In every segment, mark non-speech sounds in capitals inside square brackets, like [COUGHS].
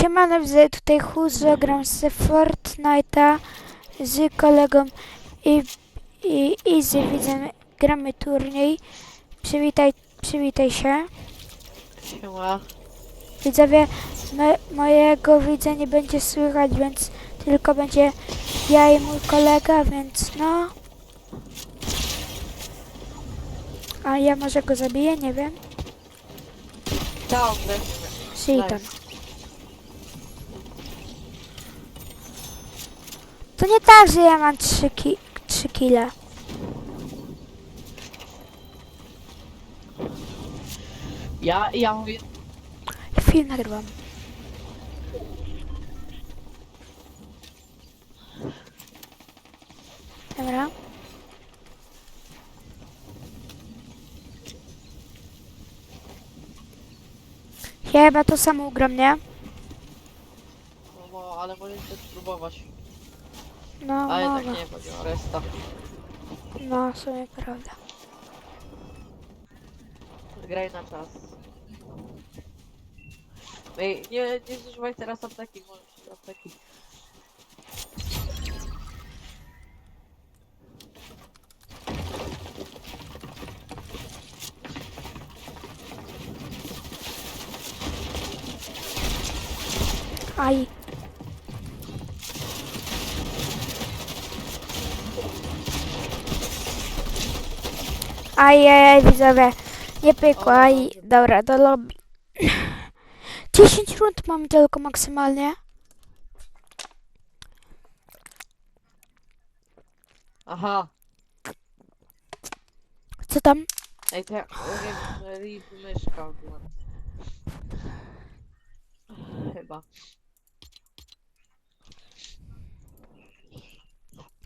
Siemano, widzę tutaj Huzo, gram z Fortnite'a z kolegą i, i Easy, widzę, gramy turniej. Przywitaj, przywitaj się. Siema. Widzowie, me, mojego widza nie będzie słychać, więc tylko będzie ja i mój kolega, więc no. A ja może go zabiję, nie wiem. Down. Shiton. Nice. To nie tak, że ja mam 3, ki 3 kile. Ja, ja mówię... Film nagrywam. Dobra. Ja chyba to samo ugram, nie? No, no, ale możesz też spróbować. No, Ale tak nie, ma resta. No, w sumie prawda. Graj na czas. Ej, nie, nie zużywaj teraz apteki, możesz apteki. Aj. Ajajaj, widzowie. Nie pykło, aj. Dobra, do lobby. [LAUGHS] 10 rund mamy tylko maksymalnie. Aha. Co tam? Ej, że rip myszka akurat. Chyba.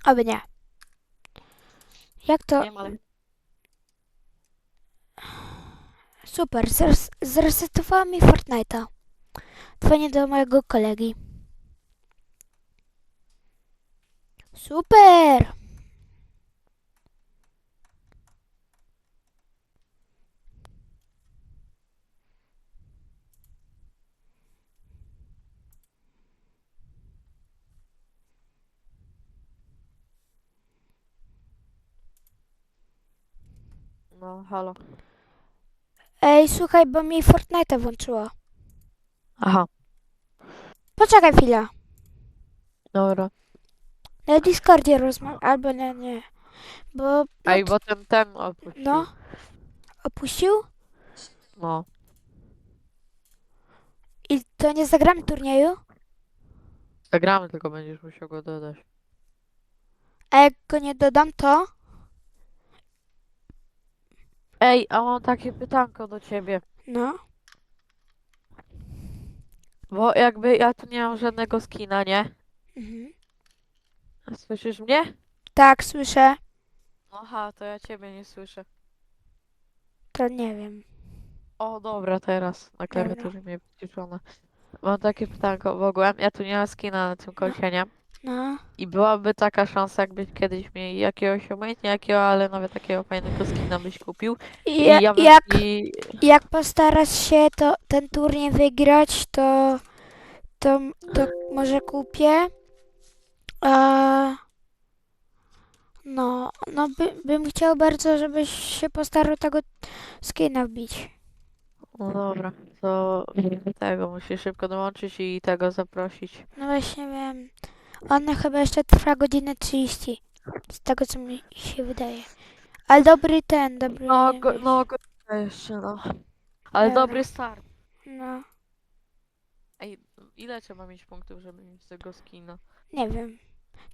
Aby nie. Jak to? Nie ale... Super, zres zresetowała mi Fortnite'a. Dzwonię do mojego kolegi. Super! No, halo. Ej, słuchaj, bo mi Fortnite'a włączyło. Aha. Poczekaj chwilę. Dobra. Na Discordzie rozmawiam, albo nie, nie. Bo... No, Ej, bo ten, ten opuścił. no. Opuścił? No. I to nie zagramy turnieju? Zagramy, tylko będziesz musiał go dodać. A jak go nie dodam, to... Ej, a mam takie pytanko do ciebie. No. Bo jakby ja tu nie mam żadnego skina, nie? Mhm. Słyszysz mnie? Tak, słyszę. Aha, to ja ciebie nie słyszę. To nie wiem. O, dobra, teraz na klawiaturze mnie wyciszone. Mam takie pytanko w ogóle. Ja tu nie mam skina na tym koncie, nie? No. I byłaby taka szansa, jakbyś kiedyś miał jakiegoś obojętnie jakiego, ale nawet takiego fajnego skina byś kupił. I, I ja, ja bym jak, ci... jak postarasz się to, ten turniej wygrać, to, to, to może kupię. A, no, no by, bym chciał bardzo, żebyś się postarał tego skina wbić. No dobra, to tego musisz szybko dołączyć i tego zaprosić. No właśnie wiem. Ona chyba jeszcze trwa godzinę 30. Z tego co mi się wydaje. Ale dobry ten, dobry. No, go, no, go, jeszcze no. Ale Dobra. dobry start. No, Ej, ile trzeba mieć punktów, żeby mieć tego skina? nie wiem.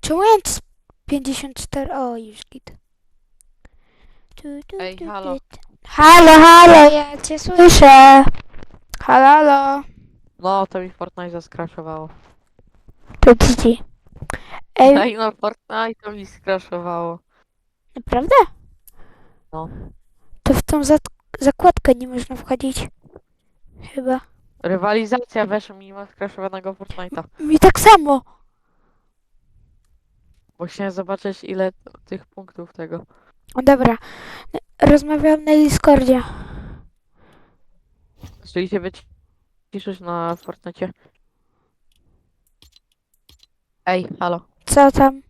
Czemu ja z 54? O, już git. Tu, tu, Ej, tu, halo. tu, tu. Halo, halo, ja cię słyszę. Halo, halo. No, to mi Fortnite zaskraszowało. Tu ci. Ej, Ej, no Fortnite to mi skraszowało. naprawdę? No. To w tą zak- zakładkę nie można wchodzić. Chyba. Rywalizacja weszła mi ma skraszowanego Fortnite'a. Mi tak samo. Bo chciałem zobaczyć ile t- tych punktów tego. O, dobra. Rozmawiam na Discordzie. Czyli się wyciszysz na Fortnite. Ej, halo. Co tam?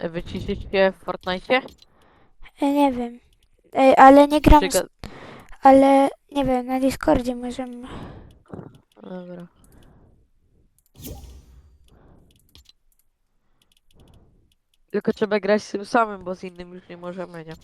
Wyciszycie w Fortnite? E, nie wiem. Ej, ale nie gram, z, Przyga- ale nie wiem, na Discordzie możemy. Dobra. Tylko trzeba grać z tym samym, bo z innym już nie możemy, nie?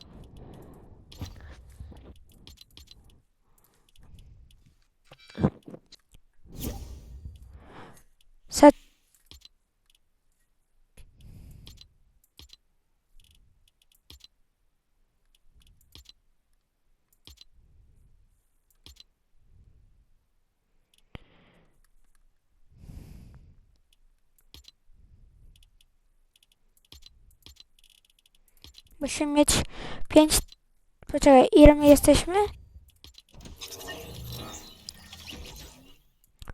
Musimy mieć pięć. Poczekaj, ile my jesteśmy?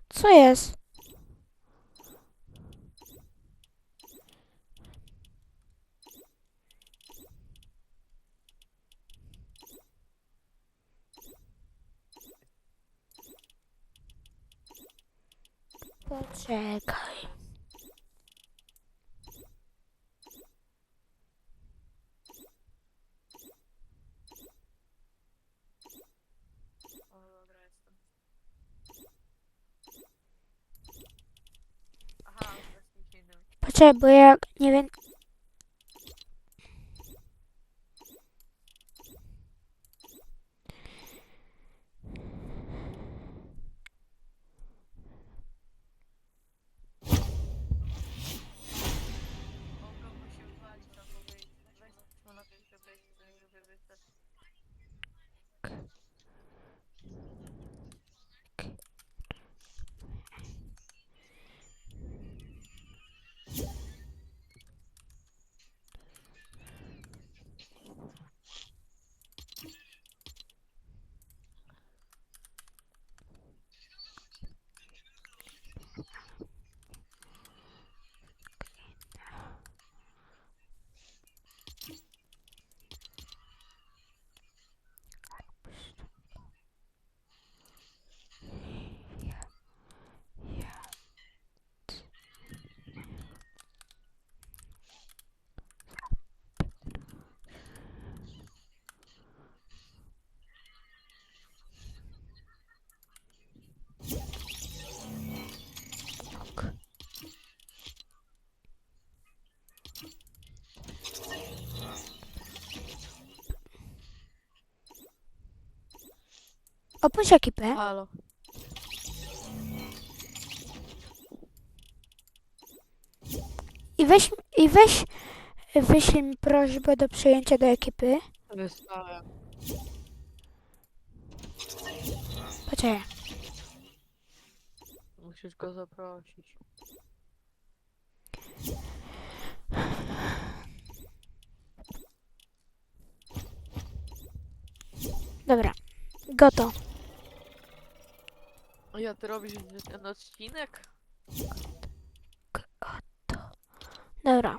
Co jest? Poczekaj. Poczekaj, bo ja nie wiem. Opuść ekipę. Halo. I weź, i weź, wyślij mi prośbę do przyjęcia do ekipy. Wysłałem. Poczekaj. Musisz go zaprosić. Dobra. Goto. Ja ty robisz ten odcinek? Dobra.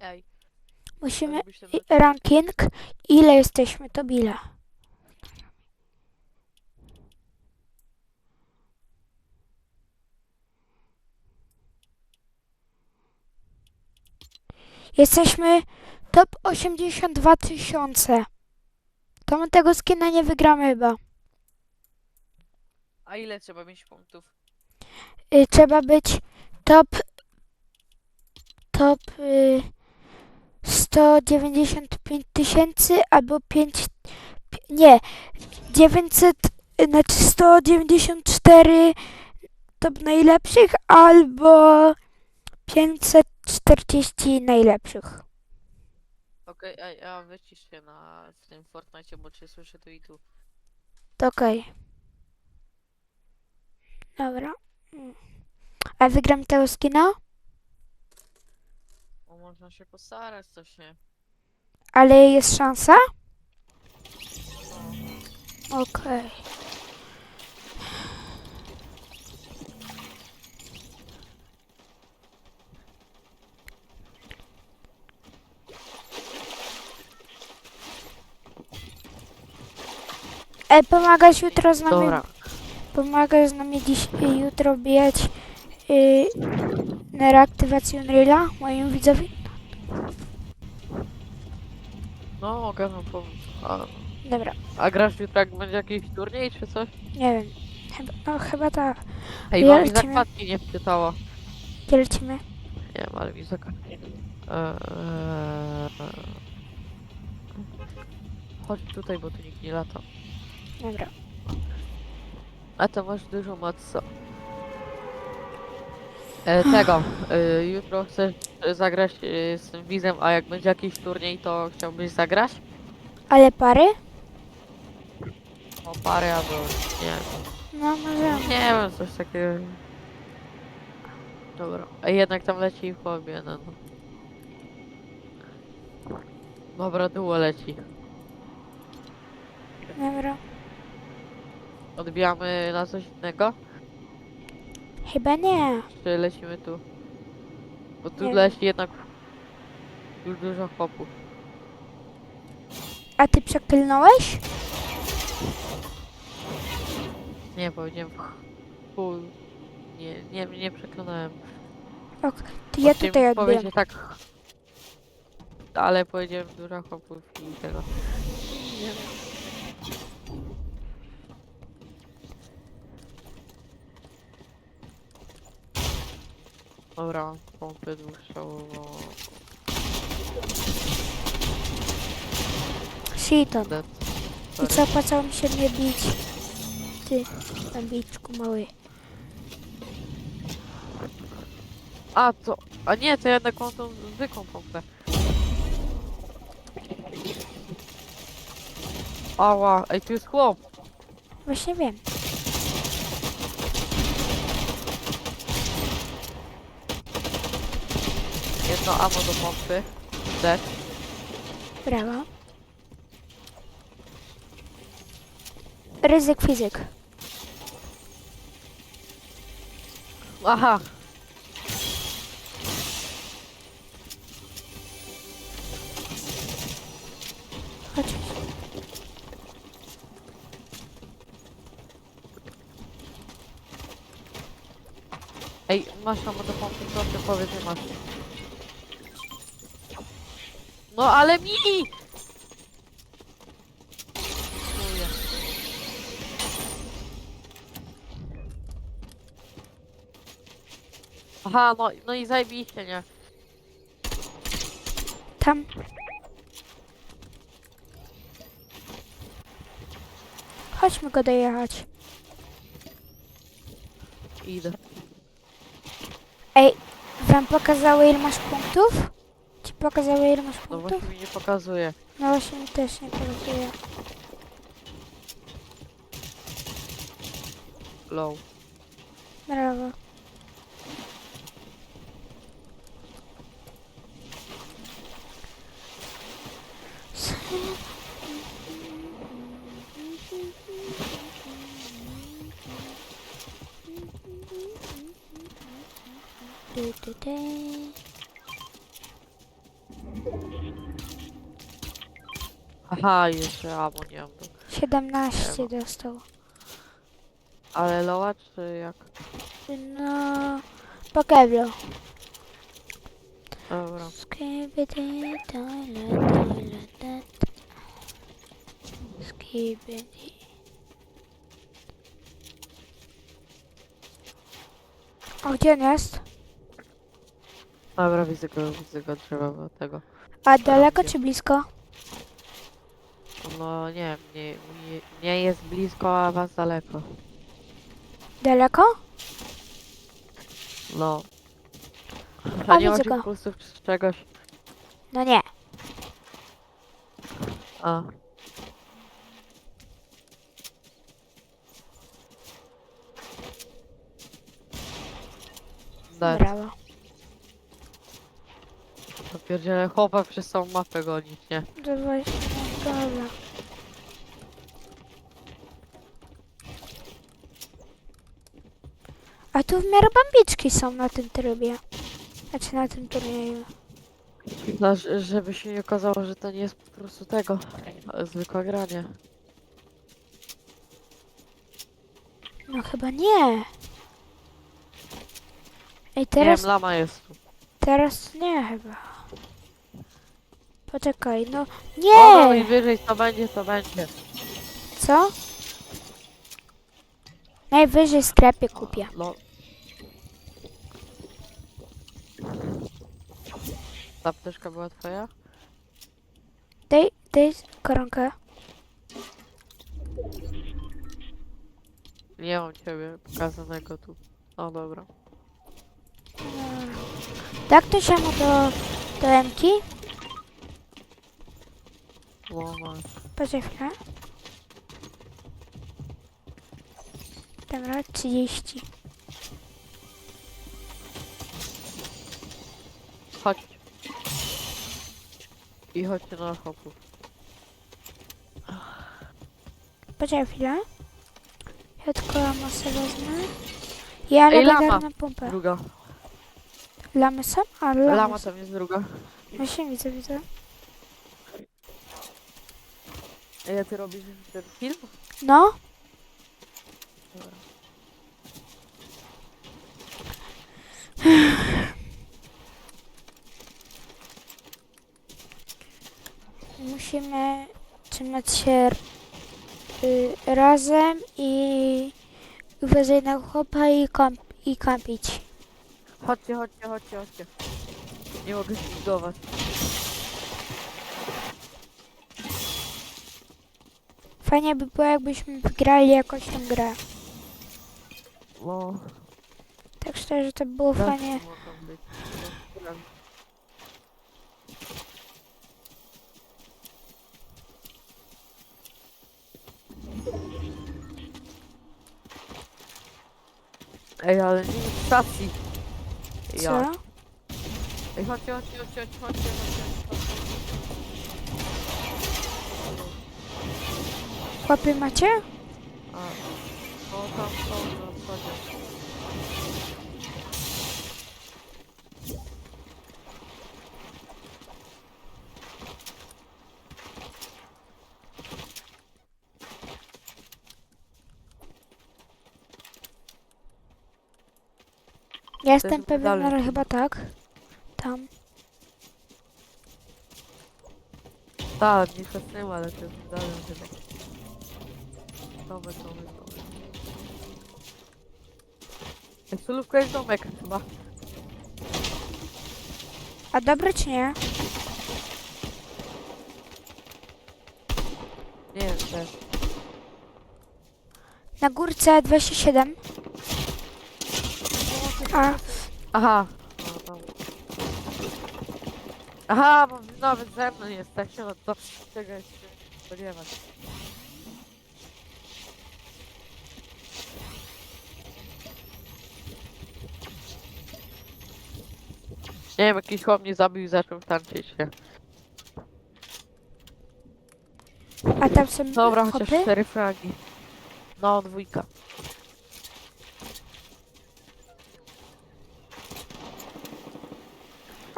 Ej, Musimy... robisz ten odcinek? ranking. Ile jesteśmy? To bile. Jesteśmy top 82 tysiące. To my tego skina nie wygramy chyba. A ile trzeba mieć punktów? Y, trzeba być top top y, 195 tysięcy albo 5 pi- nie 900 y, znaczy 194 top najlepszych albo 540 najlepszych. Okej, ej, a wycisz się na tym Fortnite, bo cię słyszę tu i tu. Okej. Dobra. Mm. A wygram tego skina? Bo można się postarać coś, nie? Ale jest szansa? Okej. E, pomagasz jutro z nami, Dobra. Pomagasz z nami dziś, jutro bijać y, na reaktywację Unreala moim widzowi? No, mogę wam pomóc. A, Dobra, a grasz jutro, jak będzie jakiś turniej czy coś? nie wiem. Chyba, no chyba tak. Ej, Ja bo mi lecimy. zakładki nie wczytało. Gdzie lecimy? Nie wiem, ale mi zakładki. Eee, Chodź tutaj, bo tu nikt nie lata. Dobra. A to masz dużo mocno. E, tego, e, jutro chcesz zagrać e, z tym wizem, a jak będzie jakiś turniej, to chciałbyś zagrać? Ale pary? O parę albo nie wiem. No może. Nie wiem, coś takiego. Dobra, a jednak tam leci w obie, no. no. Dobra, duo leci. Dobra. Odbijamy na coś innego? Chyba nie. Czy lecimy tu? Bo tu Nie. leci jednak już dużo chłopów. A ty przeklnąłeś? Nie, powiedziałem pół. Nie, nie, nie przekonałem. Ok, to ja tutaj odbiję. powiedzieć tak. Ale powiedziałem dużo chłopów i tego. Nie wiem. Dobra, pompy dwuszczałową. Shiton. Dead. I co, opłacało mi się mnie bić? Ty, bambiczku mały. A, to. A nie, to ja jednak mam tą zwykłą pompę. Ała, ej, tu jest chłop. Właśnie wiem. Jedno ammo do pompy. Dead. Brawo. Ryzyk fizyk. Aha. Chodź. Ej, masz ammo do pompy, co ty powiedz, że masz. No ale mi! Chuja. Aha, no, no i zajebiście, nie? Tam. Chodźmy go dojechać. Idę. Ej, wam pokazało ile masz punktów? Ci pokazało ile masz No punktów? właśnie mi nie pokazuje. No właśnie mi też nie pokazuje. Low. Brawo. Du, du, du. Aha, jeszcze ammo nie mam. 17 dostał. Ale lowa czy jak? No, Pokeblo. Dobra. Skibidi, toilet, toilet. Skibidi. A gdzie on jest? Dobra, widzę go, widzę go, trzeba było tego. A daleko czy blisko? No nie wiem, nie, nie, nie jest blisko, a was daleko. Daleko? No. A, A nie widzę go. impulsów czy z czegoś? No nie. A. Daj, Brawo. popierdzielę chłopak przez całą mapę gonić, nie? To dobra. A tu w miarę bambiczki są na tym trybie. Znaczy na tym turnieju. No, ż- żeby się nie okazało, że to nie jest po prostu tego, e, zwykłe granie. No chyba nie. Ej, Teraz... teraz, Nie wiem, lama jest tu. teraz nie chyba. Poczekaj, no. O, no i Nie! wyżej to będzie, to będzie. Co? Najwyżej w sklepie kupię. No. Ta apteczka była twoja? Daj, daj koronkę. Nie mam ciebie pokazanego tu. O, dobra. Tak to się ma do, do Emki? No, masz. Poczekaj. Dobra, 30. I chodźcie na chłopów. Poczekaj chwilę. Ja tylko masę wezmę. Ja Ej, lama. legendarną pompę. Druga. Lamy są? A, lamy Lama są. tam jest druga. Właśnie widzę, widzę. Ej, a ty robisz ten film? No, Dobra. Musimy trzymać się y, razem i uważaj na chłopa i, kamp, i kampić. Chodźcie, chodźcie, chodźcie, chodźcie. Nie mogę zbudować. Fajnie by było, jakbyśmy wygrali jakąś tą grę. No, Tak szczerze, to było zawsze fajnie. mogą być. No, Ej, ale nie jest stacji. Co? Ja. Ej, chodźcie, chodźcie, chodźcie, chodźcie, chodźcie, chodźcie. Chłopy macie? A, no tam są na wschodzie. Ja jestem jest pewien, dalej ale chyba. tak. Tam. Tak, nie szasnęła, ale to jest dalej chyba. Domek, domek, domek. Ej, Solówka jest domek chyba. A dobry czy nie? Nie wiem, też. Na górce 27. A, Aha. Aha, bo wy nawet ze mną jesteście, no to czego się spodziewać. Nie wiem, jakiś chłop mnie zabił i zaczął tańczyć się. a tam są Dobra, chociaż cztery fragi. No, dwójka.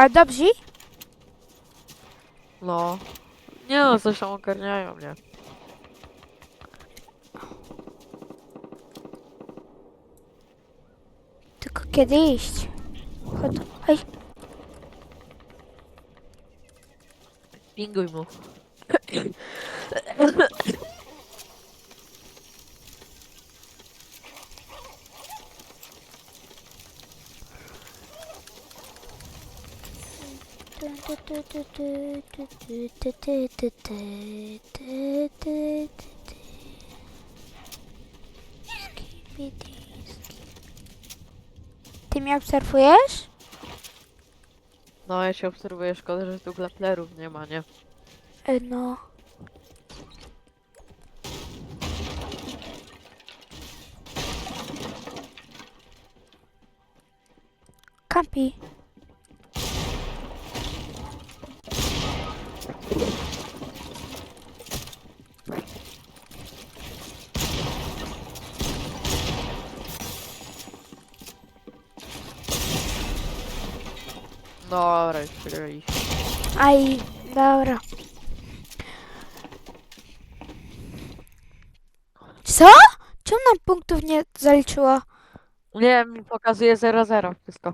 A dobrzy? No. Nie no, coś tam ogarniają mnie. Tylko kiedy iść? Chodź. Ej, Pinguj mu. [COUGHS] Ty mnie obserwujesz? No, ja się obserwuję, szkoda, że tu glaplerów nie ma, nie? E, No. Kampi. Już przegraliśmy. Aj, dobra. Co? Czemu nam punktów nie zaliczyło? Nie, mi pokazuje 0-0 wszystko.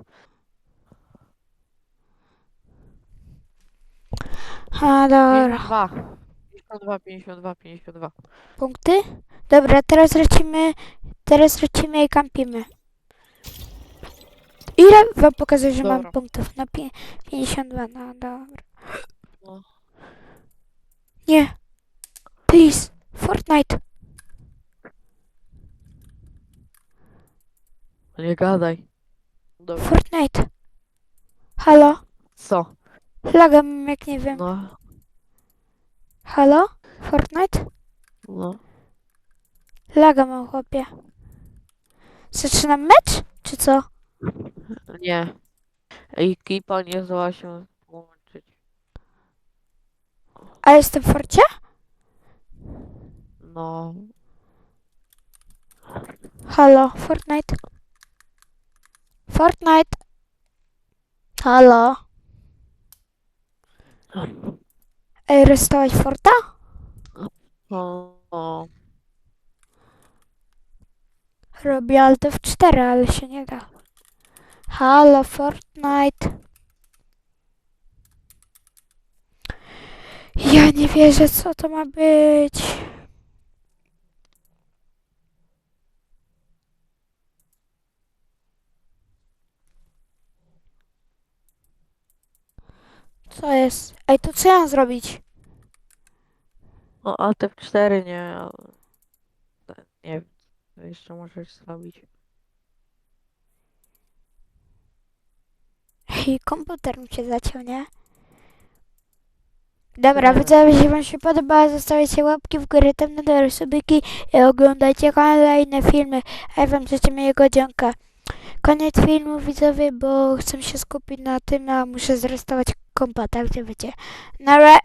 A, dobra. 52. 52, 52, 52. Punkty? Dobra, teraz lecimy, teraz lecimy i kampimy. Ile wam pokazuje, że mam Dobra. punktów? Na pi- 52, no dobra. No. Nie. Please. Fortnite. Nie gadaj. Dobra. Fortnite. Halo? Co? Laga mam jak nie wiem. No, Halo? Fortnite? no. Laga mam chłopie. Zaczynam mecz? Czy co? Nie. Ekipa nie zdoła się połączyć. A jestem w forcie? No. Halo? Fortnite? Fortnite? Halo? Ej, restować forta? O, o. Robię alt F4, ale się nie da. Halo, Fortnite. Ja nie wierzę, co to ma być. Co jest? Ej, to co ja mam zrobić? No, a te 4 nie. ale- Nie wiem. co Jeszcze możesz zrobić. Ej, komputer mi się zaciął, nie? Dobra, Nie. widzowie, jeśli wam się podoba, zostawiajcie łapki w górę, tam na dole subiki i oglądajcie kolejne filmy. A ja wam życzę miłego dzionka. Koniec filmu, widzowie, bo chcę się skupić na tym, a muszę zrestować kompa, tak, że wiecie. Na